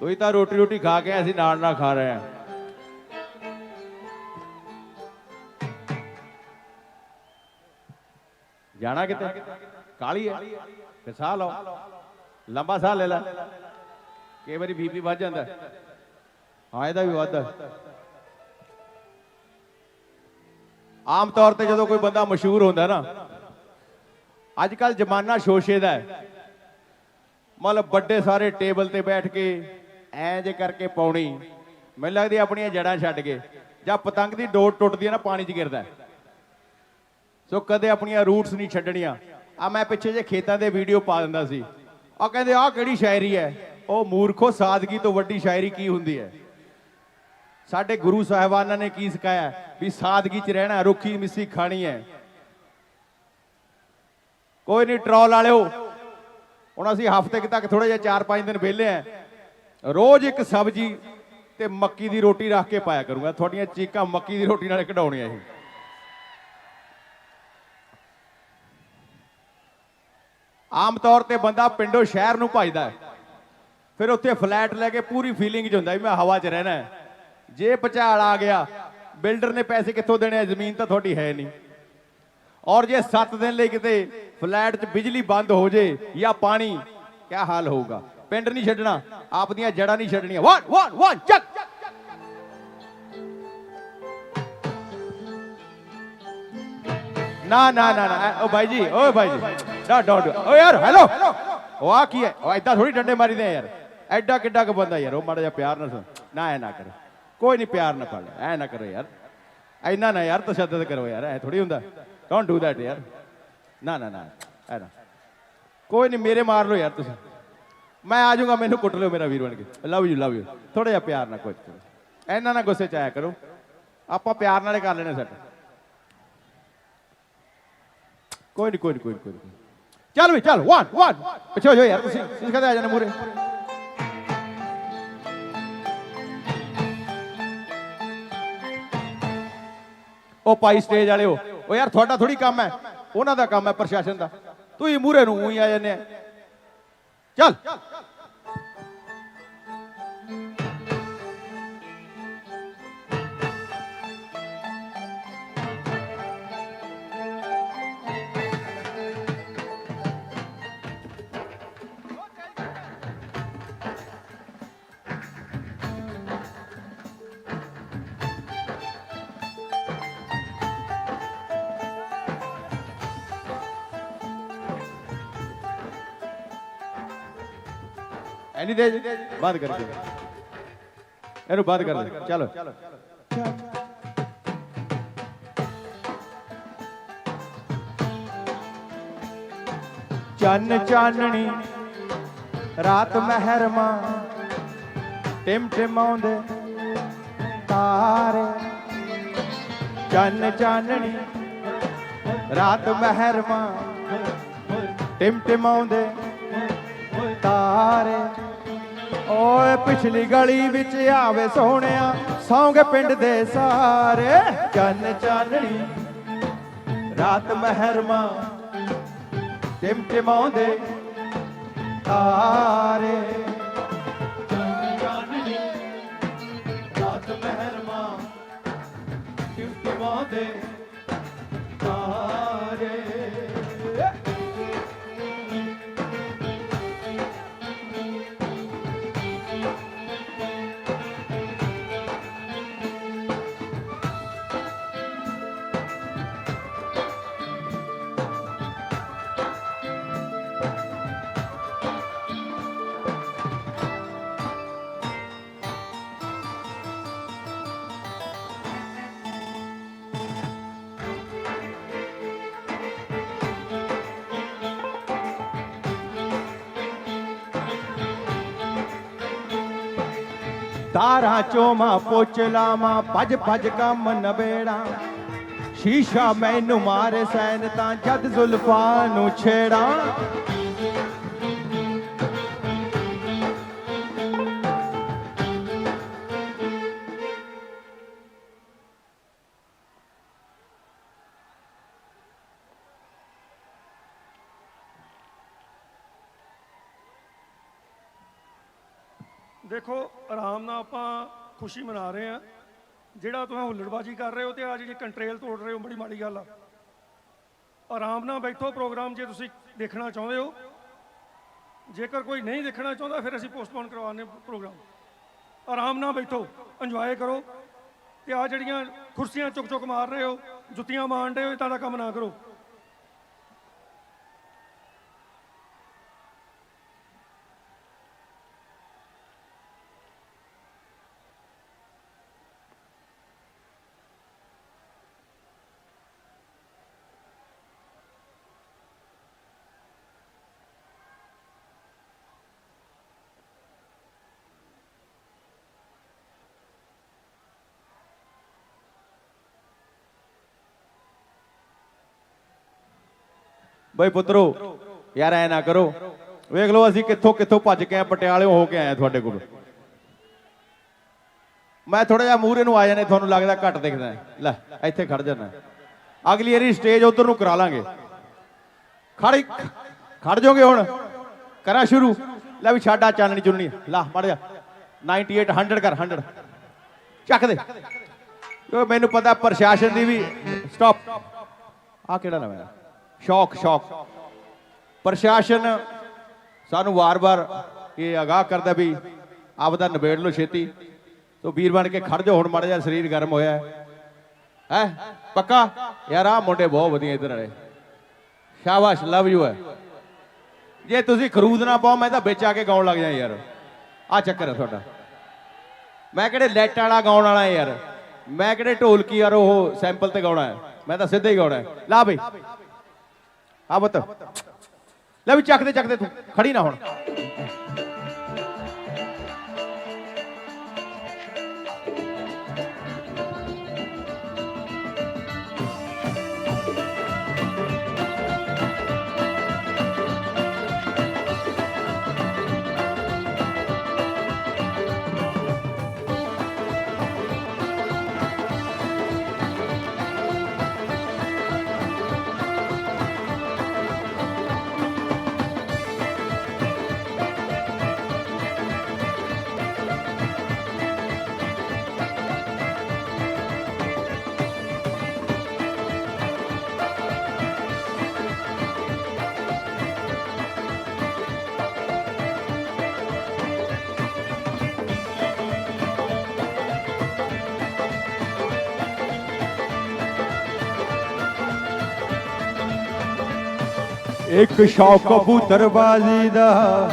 ਤੁਸੀਂ ਤਾਂ ਰੋਟੀ ਰੋਟੀ ਖਾ ਕੇ ਅਸੀਂ ਨਾਲ ਨਾਲ ਖਾ ਰਹੇ ਹਾਂ। ਜਾਣਾ ਕਿਤੇ? ਕਾਲੀ ਹੈ। ਤੇ ਸਾਹ ਲਓ। ਲੰਬਾ ਸਾਹ ਲੈ ਲੈ। ਕਈ ਵਾਰੀ ਬੀਪੀ ਵੱਧ ਜਾਂਦਾ। ਹੈ। ਹਾਂ ਇਹਦਾ ਵੀ ਵੱਧਦਾ ਆਮ ਤੌਰ ਤੇ ਜਦੋਂ ਕੋਈ ਬੰਦਾ ਮਸ਼ਹੂਰ ਹੁੰਦਾ ਨਾ, ਅੱਜ ਕੱਲ ਜ਼ਮਾਨਾ ਸ਼ੋਸ਼ੇ ਦਾ ਹੈ। ਮਤਲਬ ਵੱਡੇ ਸਾਰੇ ਟੇਬਲ ਤੇ ਬੈਠ ਕੇ ਐਂ ਜੇ ਕਰਕੇ ਪਾਉਣੀ। ਮੈਨੂੰ ਲੱਗਦੀ ਆਪਣੀਆਂ ਜੜਾਂ ਛੱਡ ਕੇ, ਜਾਂ ਪਤੰਗ ਦੀ ਡੋਰ ਟੁੱਟਦੀ ਹੈ ਨਾ, ਪਾਣੀ 'ਚ ਗਿਰਦਾ। ਸੋ ਕਦੇ ਆਪਣੀਆਂ ਰੂਟਸ ਨਹੀਂ ਛੱਡਣੀਆਂ। ਆ ਮੈਂ ਪਿੱਛੇ ਜੇ ਖੇਤਾਂ ਦੇ ਵੀਡੀਓ ਪਾ ਦਿੰਦਾ ਸੀ। ਆ ਕਹਿੰਦੇ, ਆਹ ਕਿਹੜੀ ਸ਼ਾਇਰੀ ਹੈ? ਉਹ ਮੂਰਖੋ, ਸਾਦਗੀ ਤੋਂ ਵੱਡੀ ਸ਼ਾਇਰੀ ਕੀ ਹੁੰਦੀ ਹੈ? ਸਾਡੇ ਗੁਰੂ ਸਾਹਿਬਾਨਾਂ ਨੇ ਕੀ ਸਿਖਾਇਆ? ਵੀ ਸਾਦਗੀ 'ਚ ਰਹਿਣਾ, ਰੁੱਖੀ ਮਿੱਸੀ ਖਾਣੀ ਹੈ। ਕੋਈ ਨਹੀਂ ਟਰੋਲ ਵਾਲਿਓ। ਹੁਣ ਅਸੀਂ ਹਫ਼ਤੇ ਕੁ ਤੱਕ ਥੋੜਾ ਜਿਹਾ 4-5 ਦਿਨ ਵਿਹਲੇ ਆ। ਰੋਜ਼ ਇੱਕ ਸਬਜ਼ੀ ਤੇ ਮੱਕੀ ਦੀ ਰੋਟੀ ਰੱਖ ਕੇ ਪਾਇਆ ਕਰੂੰਗਾ। ਤੁਹਾਡੀਆਂ ਚੀਕਾਂ ਮੱਕੀ ਦੀ ਰੋਟੀ ਨਾਲ ਕਢਾਉਣੀਆਂ ਇਹ। ਆਮ ਤੌਰ ਤੇ ਬੰਦਾ ਪਿੰਡੋਂ ਸ਼ਹਿਰ ਨੂੰ ਭਜਦਾ ਹੈ। ਫਿਰ ਉੱਥੇ ਫਲੈਟ ਲੈ ਕੇ ਪੂਰੀ ਫੀਲਿੰਗ ਚ ਹੁੰਦਾ ਵੀ ਮੈਂ ਹਵਾ 'ਚ ਰਹਿਣਾ ਹੈ। ਜੇ ਭਚਾਲ ਆ ਗਿਆ, ਬਿਲਡਰ ਨੇ ਪੈਸੇ ਕਿੱਥੋਂ ਦੇਣੇ ਆ? ਜ਼ਮੀਨ ਤਾਂ ਤੁਹਾਡੀ ਹੈ ਨਹੀਂ। ਔਰ ਜੇ 7 ਦਿਨ ਲਈ ਕਿਤੇ ਫਲੈਟ 'ਚ ਬਿਜਲੀ ਬੰਦ ਹੋ ਜੇ ਜਾਂ ਪਾਣੀ ਕੀ ਹਾਲ ਹੋਊਗਾ? ਪਿੰਡ ਨਹੀਂ ਛੱਡਣਾ, ਆਪ ਦੀਆਂ ਜੜਾਂ ਨਹੀਂ ਛੱਡਣੀਆਂ। ਵਨ ਵਨ ਵਨ ਚੱਕ! ਨਾ ਨਾ ਨਾ ਨਾ ਓ ਬਾਈ ਜੀ, ਓ ਬਾਈ ਜੀ। ਨਾ ਡੋਂਟ ਓ ਯਾਰ ਹੈਲੋ ਉਹ ਕੀ ਹੈ? ਉਹ ਐਦਾਂ ਥੋੜੀ ਡੰਡੇ ਮਾਰੀਦੇ ਆ ਯਾਰ। ਐਡਾ ਕਿੱਡਾ ਕੁ ਬੰਦਾ ਯਾਰ ਉਹ ਮਾੜਾ ਜਿਹਾ ਪਿਆਰ ਨਾਲ ਸੁਣ। ਨਾ, ਐ ਨਾ ਕਰੋ ਕੋਈ ਨਹੀਂ, ਪਿਆਰ ਨਾ ਪੜ ਐ ਨਾ ਕਰੋ ਯਾਰ। ਐਨਾ ਨਾ ਯਾਰ, ਤਸ਼ੱਦਦ ਕਰੋ ਯਾਰ। ਐ ਥੋੜੀ ਹੁੰਦਾ। ਡੋਂਟ ਡੂ ਦੈਟ ਯਾਰ। ਨਾ ਨਾ ਨਾ। ਐ ਨਾ। ਕੋਈ ਨਹੀਂ, ਮੇਰੇ ਮਾਰ ਲਓ ਯਾਰ ਤੁਸੀਂ। ਮੈਂ ਆ ਜਾਊਂਗਾ ਮੈਨੂੰ ਕੁੱਟ ਲਿਓ ਮੇਰਾ ਵੀਰ ਬਣ ਕੇ। ਲਵ ਯੂ ਲਵ ਯੂ ਥੋੜਾ ਜਿਹਾ ਪਿਆਰ ਨਾਲ ਕੁਝ ਕਰੋ ਐਨਾ ਨਾ ਗੁੱਸੇ ਚ ਆਇਆ ਕਰੋ। ਆਪਾਂ ਪਿਆਰ ਨਾਲੇ ਕਰ ਲੈਣੇ ਸੈੱਟ ਕੋਈ ਨਹੀਂ ਕੋਈ ਨਹੀਂ ਕੋਈ ਨੀ, ਕੋਈ ਚੱਲ ਵੀ ਚੱਲ 1 1 ਪਿੱਛੇ ਹੋ ਜਾਓ ਯਾਰ ਤੁਸੀਂ ਤੁਸੀਂ ਕਦੇ ਆ ਜਾਣਾ ਮੂਰੇ ਉਹ ਪਾਈ ਸਟੇਜ ਵਾਲਿਓ ਉਹ। ਯਾਰ ਤੁਹਾਡਾ ਥੋੜੀ ਕੰਮ ਹੈ। ਉਹਨਾਂ ਦਾ ਕੰਮ ਹੈ ਪ੍ਰਸ਼ਾਸਨ ਦਾ। ਤੁਸੀਂ ਮੂਰੇ ਨੂੰ ਉਹੀ ਆ ਜਾਂਦੇ ਆ। Gel. Gel. ਚੱਲ ਐਨੀ ਦੇ ਬੰਦ ਕਰ ਦੇ ਇਹਨੂੰ ਬੰਦ ਕਰ ਦੇ ਚਲੋ। ਚੰਨ ਚਾਨਣੀ, ਰਾਤ ਮਹਿਰਮਾ ਟਿਮ ਟਿਮਾਉਂਦੇ ਤਾਰੇ। ਚੰਨ ਚਾਨਣੀ, ਰਾਤ ਮਹਿਰਮਾ ਟਿਮ ਟਿਮਾਉਂਦੇ ਤਾਰੇ। ਓਏ ਪਿਛਲੀ ਗਲੀ ਵਿੱਚ ਆਵੇ ਸੋਹਣਿਆ, ਸੌਂਗੇ ਪਿੰਡ ਦੇ ਸਾਰੇ। ਚੰਨ ਚਾਨਣੀ, ਰਾਤ ਮਹਿਰਮਾ ਟਿਮਟਿਮਾਉਂਦੇ ਤਾਰੇ। ਚੰਨ ਚਾਨਣੀ, ਰਾਤ ਮਹਿਰਮਾ, ਟਿਮ ਤਾਰਾਂ ਚੋਮਾ ਪੋਚ ਲਾਵਾਂ, ਭੱਜ ਭੱਜ ਕੰਮ ਨਵੇੜਾ। ਸ਼ੀਸ਼ਾ ਮੈਨੂੰ ਮਾਰੇ ਸੈਨ ਤਾਂ ਜਦ ਜ਼ੁਲਫਾਂ ਨੂੰ ਛੇੜਾਂ। ਦੇਖੋ, ਆਰਾਮ ਨਾਲ ਆਪਾਂ ਖੁਸ਼ੀ ਮਨਾ ਰਹੇ ਆ ਜਿਹੜਾ ਤੁਸੀਂ ਹੁੱਲੜਬਾਜੀ ਕਰ ਰਹੇ ਹੋ ਤੇ ਆ ਜਿਹੜੀ ਕੰਟਰੇਲ ਤੋੜ ਰਹੇ ਹੋ, ਬੜੀ ਮਾੜੀ ਗੱਲ ਆ। ਆਰਾਮ ਨਾਲ ਬੈਠੋ ਪ੍ਰੋਗਰਾਮ ਜੇ ਤੁਸੀਂ ਦੇਖਣਾ ਚਾਹੁੰਦੇ ਹੋ। ਜੇਕਰ ਕੋਈ ਨਹੀਂ ਦੇਖਣਾ ਚਾਹੁੰਦਾ, ਫਿਰ ਅਸੀਂ ਪੋਸਟਪੋਨ ਕਰਵਾਉਂਦੇ ਪ੍ਰੋਗਰਾਮ ਆਰਾਮ ਨਾਲ ਬੈਠੋ ਇੰਜੋਏ ਕਰੋ। ਤੇ ਆ ਜਿਹੜੀਆਂ ਕੁਰਸੀਆਂ ਚੁੱਕ ਚੁੱਕ ਮਾਰ ਰਹੇ ਹੋ, ਜੁੱਤੀਆਂ ਮਾਰਨ ਰਹੇ ਹੋ, ਇਦਾਂ ਦਾ ਕੰਮ ਨਾ ਕਰੋ। ਬਈ ਪੁੱਤਰੋ, ਯਾਰ ਐ ਨਾ ਕਰੋ। ਵੇਖ ਲਓ ਅਸੀਂ ਕਿੱਥੋਂ ਕਿੱਥੋਂ ਭੱਜ ਕੇ ਆਏ ਪਟਿਆਲਿਓਂ ਹੋ ਕੇ ਆਏ ਤੁਹਾਡੇ ਕੋਲ। ਮੈਂ ਥੋੜਾ ਜਿਹਾ ਮੂਹਰੇ ਨੂੰ ਆ ਜਾਣੇ, ਤੁਹਾਨੂੰ ਲੱਗਦਾ ਘੱਟ ਦਿਖਦਾ ਲੈ, ਇੱਥੇ ਖੜ ਜਾਣਾ। ਅਗਲੀ ਵਾਰੀ ਸਟੇਜ ਉਧਰ ਨੂੰ ਕਰਾ ਲਾਂਗੇ। ਖੜ ਖੜ ਜਾਓਗੇ ਹੁਣ। ਕਰਾਂ ਸ਼ੁਰੂ। ਲੈ ਵੀ ਛੱਡ ਆ ਚਾਨਣੀ ਚੁੰਨੀ। ਲਾ, ਮੜ ਜਾ। 98 100 ਕਰ 100 ਚੱਕ ਦੇ। ਮੈਨੂੰ ਪਤਾ ਪ੍ਰਸ਼ਾਸਨ ਦੀ ਵੀ ਸਟਾਪ ਆ ਕਿਹੜਾ ਨਵਾਂ ਸ਼ੌਕ ਸ਼ੌਕ। ਪ੍ਰਸ਼ਾਸਨ ਸਾਨੂੰ ਵਾਰ-ਵਾਰ ਇਹ ਆਗਾਹ ਕਰਦਾ ਵੀ ਆਪਦਾ ਨਿਬੇੜ ਲੋ ਛੇਤੀ। ਤੋ ਵੀਰ ਬਣ ਕੇ ਖੜ ਜਾਓ, ਹੁਣ ਮਾੜਾ ਜਿਹਾ ਸਰੀਰ ਗਰਮ ਹੋਇਆ ਹੈ। ਹੈ? ਪੱਕਾ? ਯਾਰ ਆ ਮੁੰਡੇ ਬਹੁਤ ਵਧੀਆ ਇਧਰ ਵਾਲੇ। ਸ਼ਾਬਾਸ਼ ਲਵ ਯੂ ਹੈ। ਜੇ ਤੁਸੀਂ ਖਰੂਦ ਨਾ ਪਾਓ, ਮੈਂ ਤਾਂ ਵਿੱਚ ਆ ਕੇ ਗਾਉਣ ਲੱਗ ਜਾ ਯਾਰ। ਆ ਚੱਕਰ ਹੈ ਤੁਹਾਡਾ। ਮੈਂ ਕਿਹੜੇ ਲੈਟ ਵਾਲਾ ਗਾਉਣ ਵਾਲਾ ਯਾਰ। ਮੈਂ ਕਿਹੜੇ ਢੋਲਕੀ ਯਾਰ ਉਹ ਸੈਂਪਲ ਤੇ ਗਾਉਣਾ ਹੈ। ਮੈਂ ਤਾਂ ਸਿੱਧਾ ਹੀ ਗਾਉਣਾ ਹੈ। ਲਾ ਬਈ। ਆ ਬਤ। ਲੈ ਵੀ ਚੱਕ ਦੇ ਚੱਕ ਦੇ ਤੂੰ। ਖੜੀ ਨਾ ਹੁਣ। ਇੱਕ ਸ਼ੌਕ ਕਬੂਤਰਬਾਜ਼ੀ ਦਾ।